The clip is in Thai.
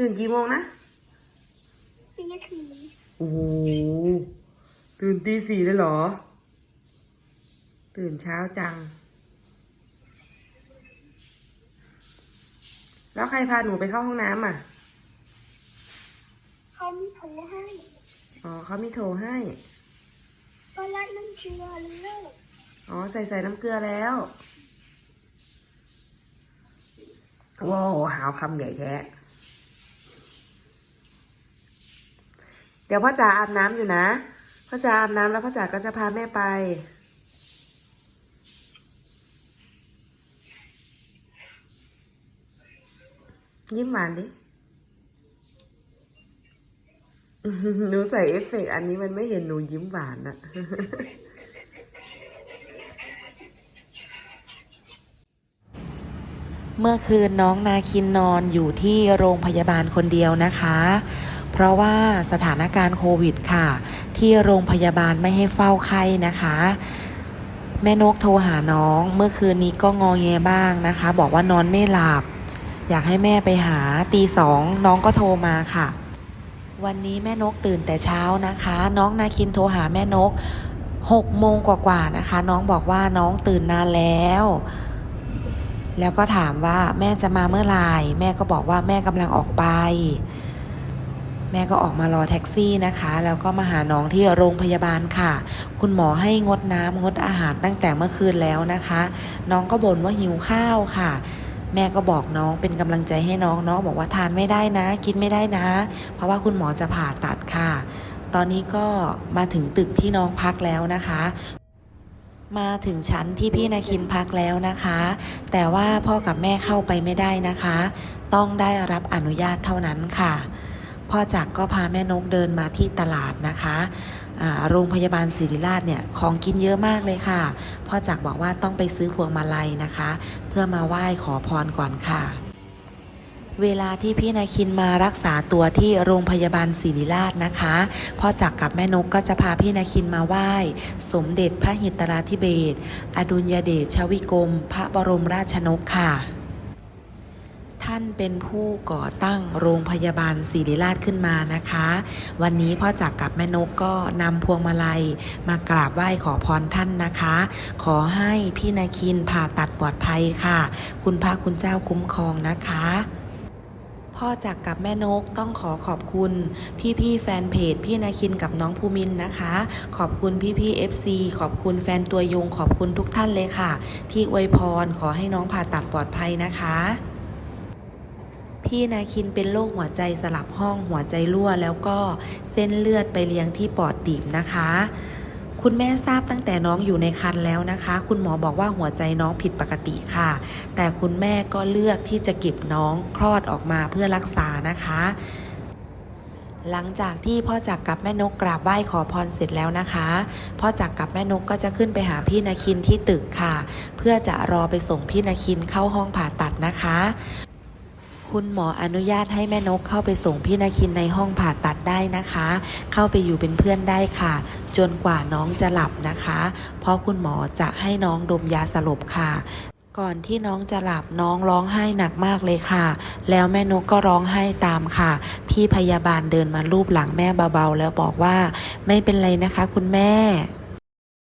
ตื่นกี่โมงนะตีสี่โอ้โหตื่นตีสี่เลยเหรอ ตื่นเช้าจัง แล้วใครพาหนูไปเข้าห้องน้ำอะเขามีโทรให้อ๋อเขามีโทรให้ก็รัดน้ำเชื่อเลยอ๋อใส่ใส่น้ำเกลือแล้วว้าวหาวคำใหญ่แท้ เดี๋ยวพ่อจ๋าอาบน้ำอยู่นะ พ่อจ๋าอาบน้ำแล้วพ่อจ๋าก็จะพาแม่ไป ยิ้มหวานดิ หนูใส่เอฟเฟกต์อันนี้มันไม่เห็นหนูยิ้มหวานอะเมื่อคืนน้องนาคินนอนอยู่ที่โรงพยาบาลคนเดียวนะคะ เพราะว่าสถานการณ์โควิดค่ะ ที่โรงพยาบาลไม่ให้เฝ้าไข้นะคะ แม่นกโทรหาน้อง เมื่อคืนนี้ก็งอแงบ้างนะคะ บอกว่านอนไม่หลับ อยากให้แม่ไปหาตีสองน้องก็โทรมาค่ะ วันนี้แม่นกตื่นแต่เช้านะคะ น้องนาคินโทรหาแม่นกหกโมงกว่าๆนะคะ น้องบอกว่าน้องตื่นนานแล้วแล้วก็ถามว่าแม่จะมาเมื่อไหร่แม่ก็บอกว่าแม่กำลังออกไป แม่ก็ออกมารอแท็กซี่นะคะ แล้วก็มาหาน้องที่โรงพยาบาลค่ะ คุณหมอให้งดน้ำงดอาหารตั้งแต่เมื่อคืนแล้วนะคะ น้องก็บ่นว่าหิวข้าวค่ะ แม่ก็บอกน้องเป็นกำลังใจให้น้องน้องบอกว่าทานไม่ได้นะ กินไม่ได้นะ เพราะว่าคุณหมอจะผ่าตัดค่ะ ตอนนี้ก็มาถึงตึกที่น้องพักแล้วนะคะมาถึงชั้นที่พี่นาคินพักแล้วนะคะ แต่ว่าพ่อกับแม่เข้าไปไม่ได้นะคะ ต้องได้รับอนุญาตเท่านั้นค่ะ พ่อจักก็พาแม่นกเดินมาที่ตลาดนะคะโรงพยาบาลศิริราชเนี่ยของกินเยอะมากเลยค่ะ พ่อจักบอกว่าต้องไปซื้อพวงมาลัยนะคะ เพื่อมาไหว้ขอพรก่อนค่ะ เวลาที่พี่นาคินมารักษาตัวที่โรงพยาบาลศิริราชนะคะพ่อจักกับแม่นกก็จะพาพี่นาคินมาไหว้ สมเด็จพระหิตราธิเบศอดุลยเดชชวิกรม พระบรมราชนกค่ะ ท่านเป็นผู้ก่อตั้งโรงพยาบาลศิริราชขึ้นมานะคะ วันนี้พ่อจักกับแม่นกก็นำพวงมาลัยมากราบไหว้ขอพรท่านนะคะ ขอให้พี่นาคินผ่าตัดปลอดภัยค่ะ คุณพระคุณเจ้าคุ้มครองนะคะพ่อจักกับแม่นกต้องขอขอบคุณ พี่ๆแฟนเพจ พี่นาคินกับน้องภูมินนะคะ ขอบคุณพี่ๆ FC ขอบคุณแฟนตัวยงขอบคุณทุกท่านเลยค่ะ ที่อวยพรขอให้น้องผ่าตัดปลอดภัยนะคะ พี่นาคินเป็นโรคหัวใจสลับห้องหัวใจรั่ว แล้วก็เส้นเลือดไปเลี้ยงที่ปอดตีบนะคะ คุณแม่ทราบตั้งแต่น้องอยู่ในครรภ์แล้วนะคะ คุณหมอบอกว่าหัวใจน้องผิดปกติค่ะ แต่คุณแม่ก็เลือกที่จะเก็บน้องคลอดออกมาเพื่อรักษานะคะหลังจากที่พ่อจักรกับแม่นกกราบไหว้ขอพรเสร็จแล้วนะคะ พ่อจักรกับแม่นกก็จะขึ้นไปหาพี่นาคินที่ตึกค่ะ เพื่อจะรอไปส่งพี่นาคินเข้าห้องผ่าตัดนะคะ คุณหมออนุญาตให้แม่นกเข้าไปส่งพี่นาคินในห้องผ่าตัดได้นะคะ เข้าไปอยู่เป็นเพื่อนได้ค่ะ จนกว่าน้องจะหลับนะคะ เพราะคุณหมอจะให้น้องดมยาสลบค่ะ ก่อนที่น้องจะหลับน้องร้องไห้หนักมากเลยค่ะ แล้วแม่นกก็ร้องไห้ตามค่ะ พี่พยาบาลเดินมาลูบหลังแม่เบาๆ แล้วบอกว่า ไม่เป็นไรนะคะ คุณแม่